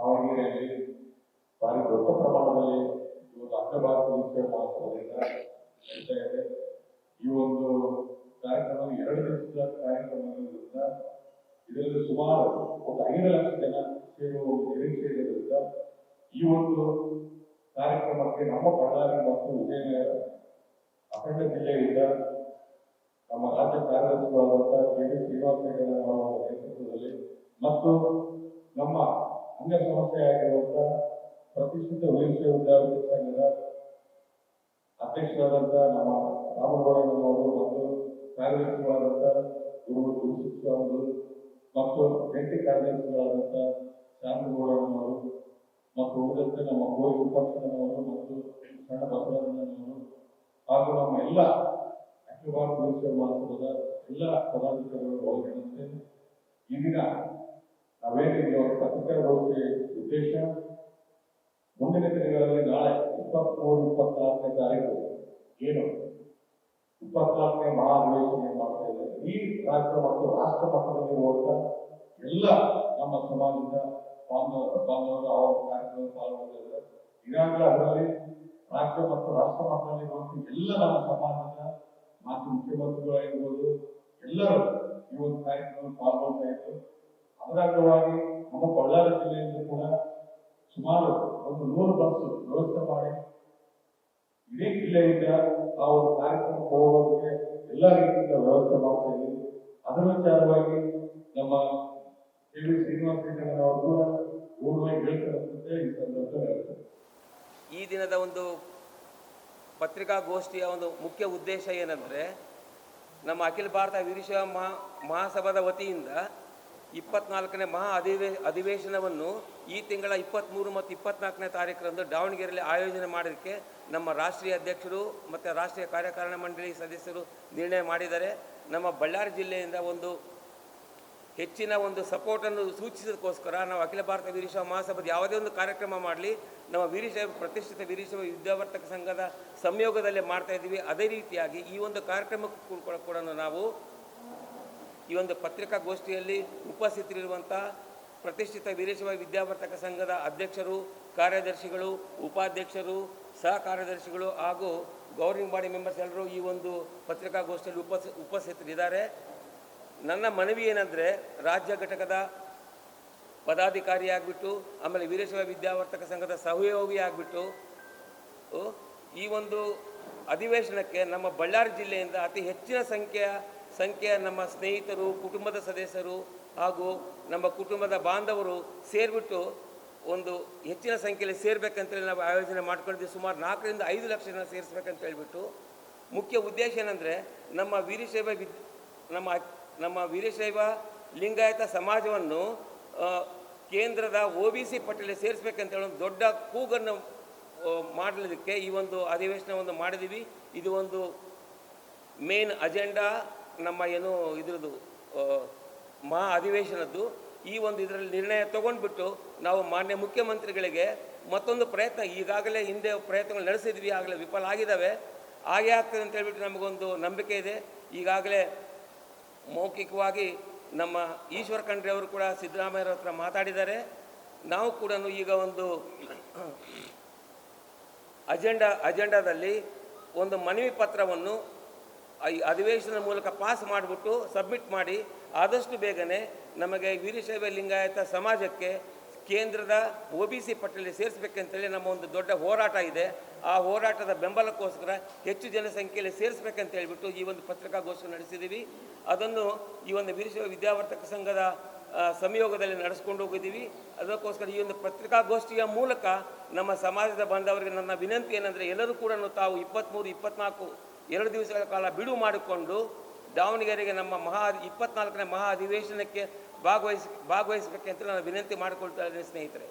ದಾವಣಗೆರೆಯಲ್ಲಿ ಭಾರಿ ದೊಡ್ಡ ಪ್ರಮಾಣದಲ್ಲಿ ಇವತ್ತು ಭಾರತ ನೃತ್ಯ ಮಹೋತ್ಸವದಿಂದ ನಡೀತಾ ಇದೆ ಈ ಒಂದು ಕಾರ್ಯಕ್ರಮ, ಎರಡು ದಿವಸದ ಕಾರ್ಯಕ್ರಮ ಇದರಲ್ಲಿ ಸುಮಾರು ಒಂದು ಐದು ಲಕ್ಷ ಜನ ಸೇರುವ ನಿರೀಕ್ಷೆ ಇರೋದ್ರಿಂದ ಈ ಒಂದು ಕಾರ್ಯಕ್ರಮಕ್ಕೆ ನಮ್ಮ ಬಳ್ಳಾರಿ ಮತ್ತು ವಿಜಯನಗರ ಅಖಂಡ ಜಿಲ್ಲೆಯಿಂದ ನಮ್ಮ ರಾಜ್ಯ ಕಾರ್ಯದರ್ಶಿಗಳಾದಂತಹ ಕೆ ಡಿ ಶ್ರೀನಿವಾಸ ನೇತೃತ್ವದಲ್ಲಿ ಮತ್ತು ನಮ್ಮ ಅಂಗಸಂಸ್ಥೆಯಾಗಿರುವಂತಹ ಪ್ರತಿಷ್ಠಿತ ವೀರಶೈವ ವಿದ್ಯಾರ್ಥಿ ಸಂಘದ ಅಧ್ಯಕ್ಷರಾದಂತಹ ನಮ್ಮ ರಾಮಗೌಡಣ್ಣನವರು ಮತ್ತು ಕಾರ್ಯದರ್ಶಿಗಳಾದಂತಹ ಗುರು ಗುರುಸಿದ್ದವರು ಮತ್ತು ಜಂಟಿ ಕಾರ್ಯದರ್ಶಿಗಳಾದಂತಹ ಶಾಂತಗೌಡನವರು ಮತ್ತು ಉಳಿದಂತೆ ನಮ್ಮ ಕೋರಿ ಉಪಾಸನವರು ಮತ್ತು ಸಣ್ಣ ಬಸವಣ್ಣನವರು ಹಾಗೂ ನಮ್ಮ ಎಲ್ಲ ಅಖಿಲ ಭಾರತ ಎಲ್ಲ ಪದಾಧಿಕಾರಿಗಳು ಒಳಗೊಂಡಂತೆ ಈ ದಿನ ನಾವೇನಿದೆಯೋ ಪತ್ರಿಕಾಗೋಷ್ಠಿ ಉದ್ದೇಶ? ಮುಂದಿನ ದಿನಗಳಲ್ಲಿ ನಾಳೆ ಇಪ್ಪತ್ಮೂರು, ಇಪ್ಪತ್ನಾಲ್ಕನೇ ತಾರೀಕು ಏನು? ಇಪ್ಪತ್ನಾಲ್ಕನೇ ಮಹಾ ಅಧಿವೇಶನ ಮಾಡ್ತಾ ಇದ್ದಾರೆ? ಈ ರಾಜ್ಯ ಮತ್ತು ರಾಷ್ಟ್ರ ಮಟ್ಟದಲ್ಲಿರುವಂತ ಎಲ್ಲ ನಮ್ಮ ಸಮಾಜದ ಬಾಂಧವರು ಬಾಂಧವರು ಅವರ ಕಾರ್ಯಕ್ರಮ ಪಾಲ್ಗೊಳ್ತಾ ಇದ್ದಾರೆ ಈಗಾಗಲೇ ಅದರಲ್ಲಿ ರಾಜ್ಯ ಮತ್ತು ರಾಷ್ಟ್ರ ಮಟ್ಟದಲ್ಲಿರುವಂತ ಎಲ್ಲ ನಮ್ಮ ಸಮಾಜದ ಮಾಜಿ ಮುಖ್ಯಮಂತ್ರಿಗಳಾಗಿರ್ಬೋದು, ಎಲ್ಲರೂ ಈ ಒಂದು ಕಾರ್ಯಕ್ರಮ ಪಾಲ್ಗೊಳ್ತಾ ಇದ್ರು ಅದರ ಅಂಗವಾಗಿ ನಮ್ಮ ಬಳ್ಳಾರಿ ಜಿಲ್ಲೆಯಿಂದ ಕೂಡ ಸುಮಾರು ಒಂದು ನೂರು ಬಸ್ ವ್ಯವಸ್ಥೆ ಮಾಡಿ ಇಡೀ ಜಿಲ್ಲೆಯಿಂದ ಆ ಒಂದು ಕಾರ್ಯಕ್ರಮಕ್ಕೆ ಹೋಗೋದಕ್ಕೆ ಎಲ್ಲ ರೀತಿಯಿಂದ ವ್ಯವಸ್ಥೆ ಮಾಡ್ತಾ ಇದ್ದೀವಿ. ಅದರ ವಿಚಾರವಾಗಿ ನಮ್ಮ ಕೆ ಅವರು ಕೂಡ ಹೇಳ್ತಾರೆ ಈ ಸಂದರ್ಭದಲ್ಲಿ ಈ ದಿನದ ಒಂದು ಪತ್ರಿಕಾಗೋಷ್ಠಿಯ ಒಂದು ಮುಖ್ಯ ಉದ್ದೇಶ ಏನಂದರೆ, ನಮ್ಮ ಅಖಿಲ ಭಾರತ ವೀರಶೈವ ಮಹಾ ಮಹಾಸಭಾದ ವತಿಯಿಂದ ಇಪ್ಪತ್ನಾಲ್ಕನೇ ಮಹಾ ಅಧಿವೇ, ಅಧಿವೇಶನವನ್ನು ಈ ತಿಂಗಳ ಇಪ್ಪತ್ತ್ಮೂರು ಮತ್ತು ಇಪ್ಪತ್ನಾಲ್ಕನೇ ತಾರೀಕರಂದು ದಾವಣಗೆರೆಯಲ್ಲಿ ಆಯೋಜನೆ ಮಾಡೋದಕ್ಕೆ ನಮ್ಮ ರಾಷ್ಟ್ರೀಯ ಅಧ್ಯಕ್ಷರು ಮತ್ತು ರಾಷ್ಟ್ರೀಯ ಕಾರ್ಯಕಾರಣ ಮಂಡಳಿ ಸದಸ್ಯರು ನಿರ್ಣಯ ಮಾಡಿದ್ದಾರೆ. ನಮ್ಮ ಬಳ್ಳಾರಿ ಜಿಲ್ಲೆಯಿಂದ ಒಂದು ಹೆಚ್ಚಿನ ಒಂದು ಸಪೋರ್ಟನ್ನು ಸೂಚಿಸೋದಕ್ಕೋಸ್ಕರ ನಾವು ಅಖಿಲ ಭಾರತ ವೀರಶೈವ ಮಹಾಸಭಾದ ಯಾವುದೇ ಒಂದು ಕಾರ್ಯಕ್ರಮ ಮಾಡಲಿ, ನಮ್ಮ ವೀರಶೈವ ಪ್ರತಿಷ್ಠಿತ ವೀರಶೈವ ವಿದ್ಯಾವರ್ತಕ ಸಂಘದ ಸಂಯೋಗದಲ್ಲೇ ಮಾಡ್ತಾ ಇದ್ದೀವಿ. ಅದೇ ರೀತಿಯಾಗಿ ಈ ಒಂದು ಕಾರ್ಯಕ್ರಮಕ್ಕೂ ಕೂಡ ನಾವು ಈ ಒಂದು ಪತ್ರಿಕಾಗೋಷ್ಠಿಯಲ್ಲಿ ಉಪಸ್ಥಿತರಿರುವಂಥ ಪ್ರತಿಷ್ಠಿತ ವೀರಶೈವ ವಿದ್ಯಾವರ್ತಕ ಸಂಘದ ಅಧ್ಯಕ್ಷರು, ಕಾರ್ಯದರ್ಶಿಗಳು, ಉಪಾಧ್ಯಕ್ಷರು ಸಹ ಕಾರ್ಯದರ್ಶಿಗಳು ಹಾಗೂ ಗೌರ್ನಿಂಗ್ ಬಾಡಿ ಮೆಂಬರ್ಸ್ ಎಲ್ಲರೂ ಈ ಒಂದು ಪತ್ರಿಕಾಗೋಷ್ಠಿಯಲ್ಲಿ ಉಪಸ್, ಉಪಸ್ಥಿತರಿದ್ದಾರೆ. ನನ್ನ ಮನವಿ ಏನಂದರೆ ರಾಜ್ಯ ಘಟಕದ ಪದಾಧಿಕಾರಿ ಆಗಿಬಿಟ್ಟು ಆಮೇಲೆ ವೀರಶೈವ ವಿದ್ಯಾವರ್ತಕ ಸಂಘದ ಸಹಯೋಗಿ ಆಗಿಬಿಟ್ಟು ಈ ಒಂದು ಅಧಿವೇಶನಕ್ಕೆ ನಮ್ಮ ಬಳ್ಳಾರಿ ಜಿಲ್ಲೆಯಿಂದ ಅತಿ ಹೆಚ್ಚಿನ ಸಂಖ್ಯೆಯ ಸಂಖ್ಯೆಯ ನಮ್ಮ ಸ್ನೇಹಿತರು, ಕುಟುಂಬದ ಸದಸ್ಯರು ಹಾಗೂ ನಮ್ಮ ಕುಟುಂಬದ ಬಾಂಧವರು ಸೇರಿಬಿಟ್ಟು ಒಂದು ಹೆಚ್ಚಿನ ಸಂಖ್ಯೆಯಲ್ಲಿ ಸೇರಬೇಕಂತೇಳಿ ನಾವು ಆಯೋಜನೆ ಮಾಡ್ಕೊಂಡಿದ್ದೀವಿ ಸುಮಾರು ನಾಲ್ಕರಿಂದ ಐದು ಲಕ್ಷ ಜನ ಸೇರಿಸ್ಬೇಕಂತ ಹೇಳಿಬಿಟ್ಟು ಮುಖ್ಯ ಉದ್ದೇಶ ಏನಂದರೆ ನಮ್ಮ ವೀರಶೈವ ವಿದ್, ನಮ್ಮ ನಮ್ಮ ವೀರಶೈವ ಲಿಂಗಾಯತ ಸಮಾಜವನ್ನು ಕೇಂದ್ರದ ಒ ಬಿ ಸಿ ಪಟ್ಟಿಯಲ್ಲಿ ಸೇರಿಸ್ಬೇಕಂತೇಳಿ ಒಂದು ದೊಡ್ಡ ಕೂಗನ್ನು ಮಾಡಲಿಕ್ಕೆ ಈ ಒಂದು ಅಧಿವೇಶನವನ್ನು ಮಾಡಿದ್ದೀವಿ ಇದು ಒಂದು ಮೇನ್ ಅಜೆಂಡಾ ನಮ್ಮ ಏನು ಇದ್ರದ್ದು ಮಹಾ ಅಧಿವೇಶನದ್ದು, ಈ ಒಂದು ಇದರಲ್ಲಿ ನಿರ್ಣಯ ತಗೊಂಡ್ಬಿಟ್ಟು ನಾವು ಮಾನ್ಯ ಮುಖ್ಯಮಂತ್ರಿಗಳಿಗೆ ಮತ್ತೊಂದು ಪ್ರಯತ್ನ, ಈಗಾಗಲೇ ಹಿಂದೆ ಪ್ರಯತ್ನಗಳು ನಡೆಸಿದ್ವಿ, ಆಗಲೇ ವಿಫಲ ಆಗಿದ್ದಾವೆ. ಹಾಗೆ ಆಗ್ತದೆ ಅಂತ ಹೇಳ್ಬಿಟ್ಟು ನಮಗೊಂದು ನಂಬಿಕೆ ಇದೆ. ಈಗಾಗಲೇ ಮೌಖಿಕವಾಗಿ ನಮ್ಮ ಈಶ್ವರ ಖಂಡ್ರೆ ಅವರು ಕೂಡ ಸಿದ್ದರಾಮಯ್ಯವ್ರ ಹತ್ರ ಮಾತಾಡಿದ್ದಾರೆ. ನಾವು ಕೂಡ ಈಗ ಒಂದು ಅಜೆಂಡಾ, ಅಜೆಂಡಾದಲ್ಲಿ ಒಂದು ಮನವಿ ಪತ್ರವನ್ನು ಈ ಅಧಿವೇಶನದ ಮೂಲಕ ಪಾಸ್ ಮಾಡಿಬಿಟ್ಟು ಸಬ್ಮಿಟ್ ಮಾಡಿ ಆದಷ್ಟು ಬೇಗನೆ ನಮಗೆ ವೀರಶೈವ ಲಿಂಗಾಯತ ಸಮಾಜಕ್ಕೆ ಕೇಂದ್ರದ ಒ ಬಿ ಸಿ ಪಟ್ಟಿಯಲ್ಲಿ ಸೇರಿಸಬೇಕಂತೇಳಿ ನಮ್ಮ ಒಂದು ದೊಡ್ಡ ಹೋರಾಟ ಇದೆ. ಆ ಹೋರಾಟದ ಬೆಂಬಲಕ್ಕೋಸ್ಕರ ಹೆಚ್ಚು ಜನಸಂಖ್ಯೆಯಲ್ಲಿ ಸೇರಿಸ್ಬೇಕಂತ ಹೇಳಿಬಿಟ್ಟು ಈ ಒಂದು ಪತ್ರಿಕಾಗೋಷ್ಠಿ ನಡೆಸಿದ್ದೀವಿ. ಅದನ್ನು ಈ ಒಂದು ವೀರಶೈವ ವಿದ್ಯಾವರ್ತಕ ಸಂಘದ ಸಂಯೋಗದಲ್ಲಿ ನಡೆಸ್ಕೊಂಡು ಹೋಗಿದ್ದೀವಿ. ಅದಕ್ಕೋಸ್ಕರ ಈ ಒಂದು ಪತ್ರಿಕಾಗೋಷ್ಠಿಯ ಮೂಲಕ ನಮ್ಮ ಸಮಾಜದ ಬಂದವರಿಗೆ ನನ್ನ ವಿನಂತಿ ಏನಂದರೆ ಎಲ್ಲರೂ ಕೂಡ ತಾವು ಇಪ್ಪತ್ತ್ಮೂರು ಇಪ್ಪತ್ನಾಲ್ಕು ಎರಡು ದಿವಸಗಳ ಕಾಲ ಬಿಡುವು ಮಾಡಿಕೊಂಡು ದಾವಣಗೆರೆಗೆ ನಮ್ಮ ಮಹಾ ಇಪ್ಪತ್ನಾಲ್ಕನೇ ಮಹಾ ಅಧಿವೇಶನಕ್ಕೆ ಭಾಗವಹಿಸಿ ಭಾಗವಹಿಸಬೇಕೆಂತ ನಾನು ವಿನಂತಿ ಮಾಡಿಕೊಳ್ತಾ ಇದ್ದೇನೆ ಸ್ನೇಹಿತರೆ.